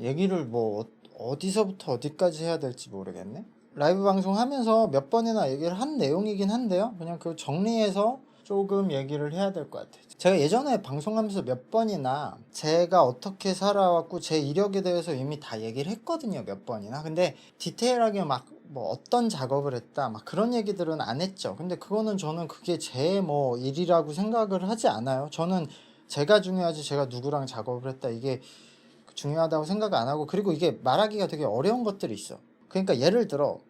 얘기를 뭐 어- 어디서부터 어디까지 해야 될지 모르겠네. 라이브 방송하면서 몇 번이나 얘기를 한 내용이긴 한데요. 그냥 그 정리해서 조금 얘기를 해야 될 것 같아요. 제가 예전에 방송하면서 몇 번이나 제가 어떻게 살아왔고 제 이력에 대해서 이미 다 얘기를 했거든요. 몇 번이나. 근데 디테일하게 막 뭐 어떤 작업을 했다 막 그런 얘기들은 안 했죠. 근데 그거는 저는 그게 제 뭐 일이라고 생각을 하지 않아요. 저는 제가 중요하지 제가 누구랑 작업을 했다 이게 중요하다고 생각 안 하고 그리고 이게 말하기가 되게 어려운 것들이 있어. 그러니까 예를 들어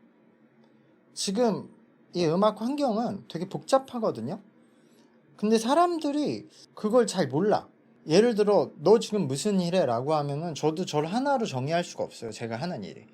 지금 이 음악 환경은 되게 복잡하거든요. 근데 사람들이 그걸 잘 몰라. 예를 들어 너 지금 무슨 일해 라고 하면은 저도 저를 하나로 정의할 수가 없어요. 제가 하는 일이.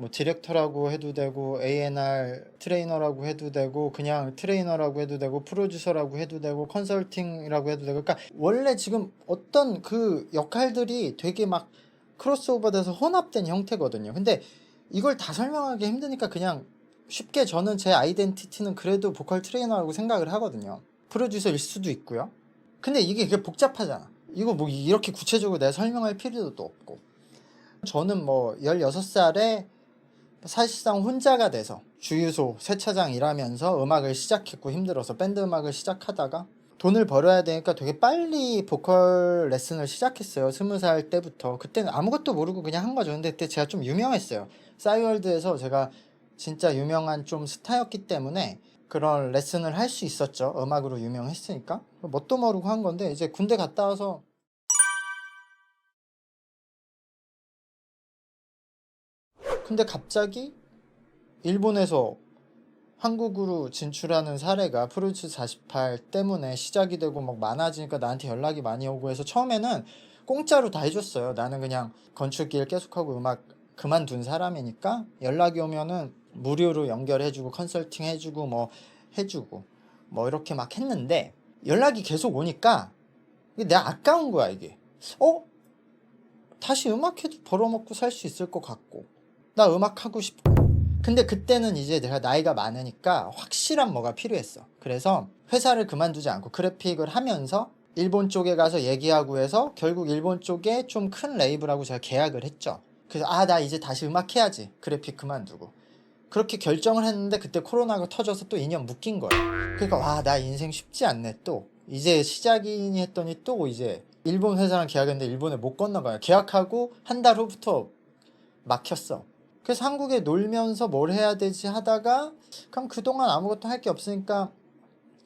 뭐 디렉터라고 해도 되고 A&R 트레이너라고 해도 되고 그냥 트레이너라고 해도 되고 프로듀서라고 해도 되고 컨설팅이라고 해도 되고 그러니까 원래 지금 어떤 그 역할들이 되게 막 크로스오버돼서 혼합된 형태거든요. 근데 이걸 다 설명하기 힘드니까 그냥 쉽게 저는 제 아이덴티티는 그래도 보컬 트레이너라고 생각을 하거든요. 프로듀서일 수도 있고요. 근데 이게 그게 복잡하잖아. 이거 뭐 이렇게 구체적으로 내가 설명할 필요도 없고. 저는 뭐 16살에 사실상 혼자가 돼서 주유소 세차장 일하면서 음악을 시작했고 힘들어서 밴드 음악을 시작하다가 돈을 벌어야 되니까 되게 빨리 보컬 레슨을 시작했어요. 스무 살 때부터. 그때는 아무것도 모르고 그냥 한 거죠. 근데 그때 제가 좀 유명했어요. 싸이월드에서 제가 진짜 유명한 좀 스타였기 때문에 그런 레슨을 할 수 있었죠. 음악으로 유명했으니까. 뭣도 모르고 한 건데 이제 군대 갔다 와서 근데 갑자기 일본에서 한국으로 진출하는 사례가 프루츠 48 때문에 시작이 되고 막 많아지니까 나한테 연락이 많이 오고 해서 처음에는 공짜로 다 해줬어요. 나는 그냥 건축 일 계속하고 음악 그만둔 사람이니까 연락이 오면은 무료로 연결해주고 컨설팅 해주고 뭐 해주고 뭐 이렇게 막 했는데 연락이 계속 오니까 이게 내가 아까운 거야 이게. 어? 다시 음악해도 벌어먹고 살 수 있을 것 같고 나 음악 하고 싶고 근데 그때는 이제 내가 나이가 많으니까 확실한 뭐가 필요했어. 그래서 회사를 그만두지 않고 그래픽을 하면서 일본 쪽에 가서 얘기하고 해서 결국 일본 쪽에 좀 큰 레이블하고 제가 계약을 했죠. 그래서 아 나 이제 다시 음악 해야지. 그래픽 그만두고. 그렇게 결정을 했는데 그때 코로나가 터져서 또 2년 묶인 거야. 그러니까 와 나 인생 쉽지 않네 또. 이제 시작이니 했더니 또 이제 일본 회사랑 계약했는데 일본에 못 건너가요. 계약하고 한 달 후부터 막혔어 그래서 한국에 놀면서 뭘 해야 되지 하다가 그럼 그동안 아무것도 할 게 없으니까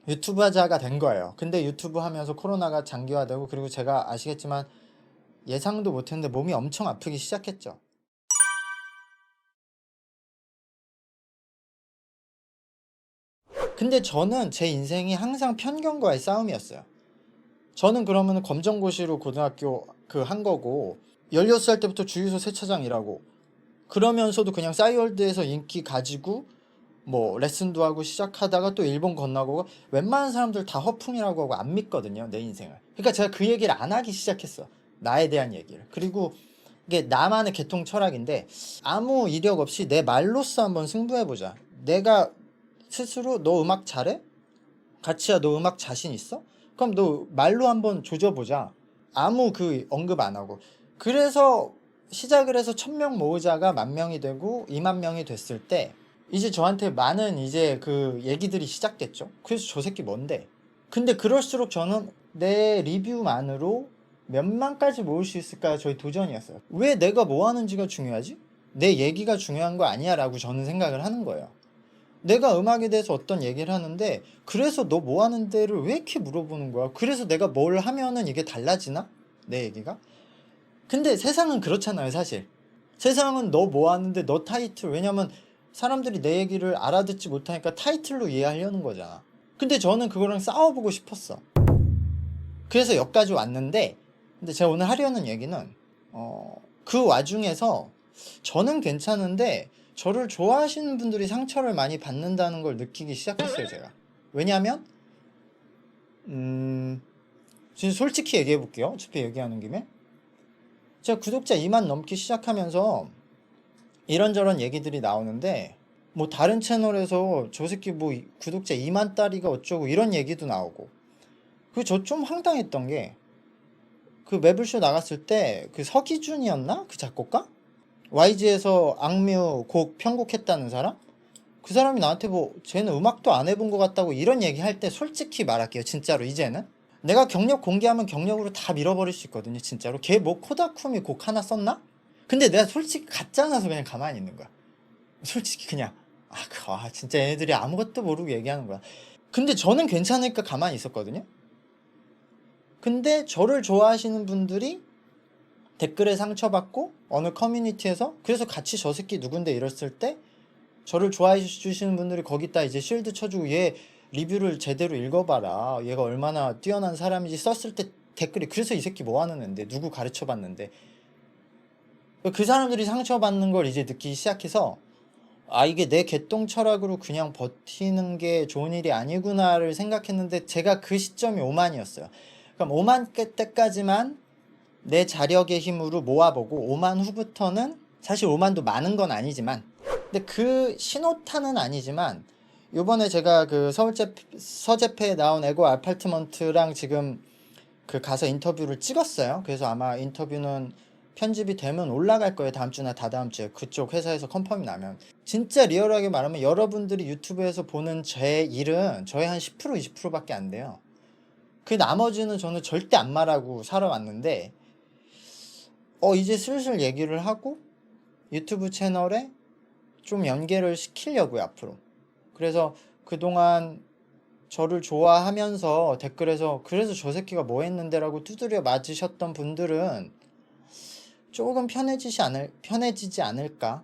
유튜브 하자가 된 거예요. 근데 유튜브 하면서 코로나가 장기화되고 그리고 제가 아시겠지만 예상도 못했는데 몸이 엄청 아프기 시작했죠. 근데 저는 제 인생이 항상 편견과의 싸움이었어요. 저는 그러면 검정고시로 고등학교 그 한 거고 16살 때부터 주유소 세차장 일하고 그러면서도 그냥 싸이월드에서 인기 가지고 뭐 레슨도 하고 시작하다가 또 일본 건너고 웬만한 사람들 다 허풍이라고 하고 안 믿거든요 내 인생을. 그러니까 제가 그 얘기를 안 하기 시작했어 나에 대한 얘기를. 그리고 이게 나만의 개통 철학인데 아무 이력 없이 내 말로써 한번 승부해보자. 내가 스스로 너 음악 잘해? 가치야 너 음악 자신 있어? 그럼 너 말로 한번 조져보자. 아무 그 언급 안 하고. 그래서 시작을 해서 천 명 모으자가 만 명이 되고 2만 명이 됐을 때 이제 저한테 많은 이제 그 얘기들이 시작됐죠. 그래서 저 새끼 뭔데? 근데 그럴수록 저는 내 리뷰만으로 몇만까지 모을 수 있을까 저희 도전이었어요. 왜 내가 뭐 하는지가 중요하지? 내 얘기가 중요한 거 아니야 라고 저는 생각을 하는 거예요. 내가 음악에 대해서 어떤 얘기를 하는데 그래서 너 뭐 하는 데를 왜 이렇게 물어보는 거야? 그래서 내가 뭘 하면은 이게 달라지나? 내 얘기가? 근데 세상은 그렇잖아요, 사실. 세상은 너 뭐 하는데 너 타이틀 왜냐면 사람들이 내 얘기를 알아듣지 못하니까 타이틀로 이해하려는 거잖아. 근데 저는 그거랑 싸워보고 싶었어. 그래서 여기까지 왔는데 근데 제가 오늘 하려는 얘기는 어, 그 와중에서 저는 괜찮은데 저를 좋아하시는 분들이 상처를 많이 받는다는 걸 느끼기 시작했어요, 제가. 왜냐하면 음, 진짜 솔직히 얘기해 볼게요. 어차피 얘기하는 김에. 제가 구독자 2만 넘기 시작하면서 이런저런 얘기들이 나오는데 뭐 다른 채널에서 저 새끼 뭐 구독자 2만 딸이가 어쩌고 이런 얘기도 나오고 그 저 좀 황당했던 게 그 매블쇼 나갔을 때 그 서기준이었나? 그 작곡가? YG에서 악뮤 곡 편곡했다는 사람? 그 사람이 나한테 뭐 쟤는 음악도 안 해본 것 같다고 이런 얘기 할 때 솔직히 말할게요 진짜로 이제는 내가 경력 공개하면 경력으로 다 밀어버릴 수 있거든요 진짜로. 걔 뭐 코다쿠미 곡 하나 썼나? 근데 내가 솔직히 가짜나서 그냥 가만히 있는 거야. 솔직히 그냥 아, 그, 아 진짜 얘네들이 아무것도 모르고 얘기하는 거야. 근데 저는 괜찮으니까 가만히 있었거든요. 근데 저를 좋아하시는 분들이 댓글에 상처받고 어느 커뮤니티에서 그래서 같이 저 새끼 누군데 이랬을 때 저를 좋아해 주시는 분들이 거기다 이제 쉴드 쳐주고 얘 리뷰를 제대로 읽어봐라. 얘가 얼마나 뛰어난 사람인지 썼을 때 댓글이 그래서 이 새끼 뭐 하는 앤데 누구 가르쳐 봤는데. 그 사람들이 상처받는 걸 이제 느끼기 시작해서 아 이게 내 개똥 철학으로 그냥 버티는 게 좋은 일이 아니구나를 생각했는데 제가 그 시점이 5만이었어요. 그럼 5만 때까지만 내 자력의 힘으로 모아보고 5만 후부터는 사실 5만도 많은 건 아니지만 근데 그 신호탄은 아니지만 요번에 제가 그 서울제 서재패에 나온 에고 아파트먼트랑 지금 그 가서 인터뷰를 찍었어요. 그래서 아마 인터뷰는 편집이 되면 올라갈 거예요. 다음 주나 다다음 주에 그쪽 회사에서 컨펌이 나면 진짜 리얼하게 말하면 여러분들이 유튜브에서 보는 제 일은 저의 한 10% 20%밖에 안 돼요. 그 나머지는 저는 절대 안 말하고 살아왔는데 어 이제 슬슬 얘기를 하고 유튜브 채널에 좀 연계를 시키려고요 앞으로 그래서 그동안 저를 좋아하면서 댓글에서 그래서 저 새끼가 뭐 했는데라고 두드려 맞으셨던 분들은 조금 편해지지 않을 편해지지 않을까?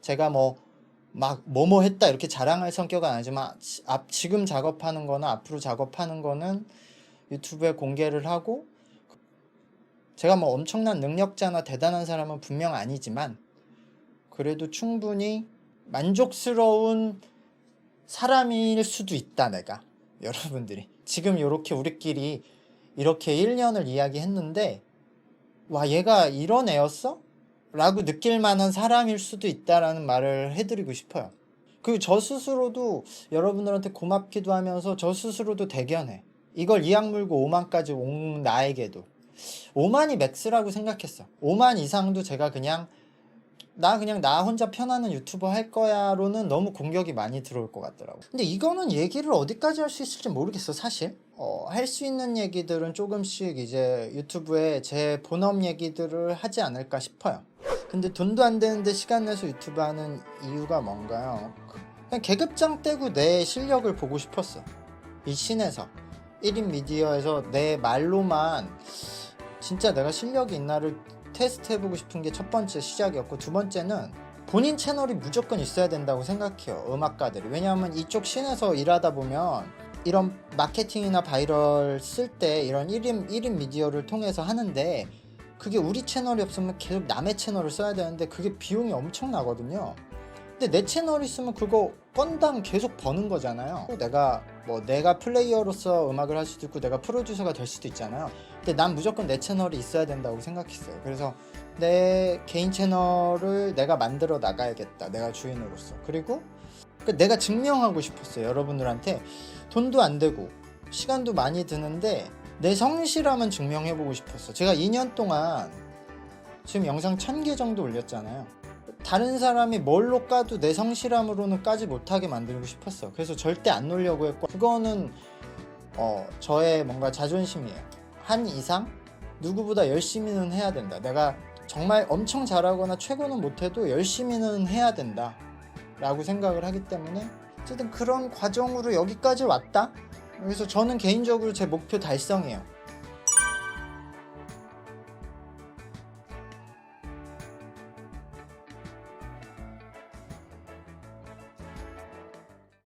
제가 뭐 막 뭐뭐 했다 이렇게 자랑할 성격은 아니지만 지- 앞 지금 작업하는 거나 앞으로 작업하는 거는 유튜브에 공개를 하고 제가 뭐 엄청난 능력자나 대단한 사람은 분명 아니지만 그래도 충분히 만족스러운 사람일 수도 있다 내가. 여러분들이. 지금 이렇게 우리끼리 이렇게 1년을 이야기했는데 와 얘가 이런 애였어? 라고 느낄 만한 사람일 수도 있다라는 말을 해드리고 싶어요. 그리고 저 스스로도 여러분들한테 고맙기도 하면서 저 스스로도 대견해. 이걸 이악 물고 5만까지 온 나에게도. 5만이 맥스라고 생각했어. 5만 이상도 제가 그냥 나 그냥 나 혼자 편하는 유튜버 할 거야로는 너무 공격이 많이 들어올 것 같더라고. 근데 이거는 얘기를 어디까지 할 수 있을지 모르겠어 사실. 어, 할 수 있는 얘기들은 조금씩 이제 유튜브에 제 본업 얘기들을 하지 않을까 싶어요. 근데 돈도 안 되는데 시간 내서 유튜브 하는 이유가 뭔가요? 그냥 계급장 떼고 내 실력을 보고 싶었어. 이 신에서 1인 미디어에서 내 말로만 진짜 내가 실력이 있나를 테스트 해보고 싶은 게 첫 번째 시작이었고 두 번째는 본인 채널이 무조건 있어야 된다고 생각해요 음악가들이. 왜냐하면 이쪽 씬에서 일하다 보면 이런 마케팅이나 바이럴 쓸 때 이런 1인, 1인 미디어를 통해서 하는데 그게 우리 채널이 없으면 계속 남의 채널을 써야 되는데 그게 비용이 엄청 나거든요. 근데 내 채널 있으면 그거 건당 계속 버는 거잖아요. 내가 뭐 내가 플레이어로서 음악을 할 수도 있고 내가 프로듀서가 될 수도 있잖아요 근데 난 무조건 내 채널이 있어야 된다고 생각했어요. 그래서 내 개인 채널을 내가 만들어 나가야겠다. 내가 주인으로서. 그리고 그 내가 증명하고 싶었어요. 여러분들한테 돈도 안 되고 시간도 많이 드는데 내 성실함은 증명해보고 싶었어. 제가 2년 동안 지금 영상 1000개 정도 올렸잖아요. 다른 사람이 뭘로 까도 내 성실함으로는 까지 못하게 만들고 싶었어. 그래서 절대 안 놀려고 했고 그거는 어, 저의 뭔가 자존심이에요. 한 이상 누구보다 열심히는 해야 된다. 내가 정말 엄청 잘하거나 최고는 못해도 열심히는 해야 된다. 라고 생각을 하기 때문에 어쨌든 그런 과정으로 여기까지 왔다. 그래서 저는 개인적으로 제 목표 달성이에요.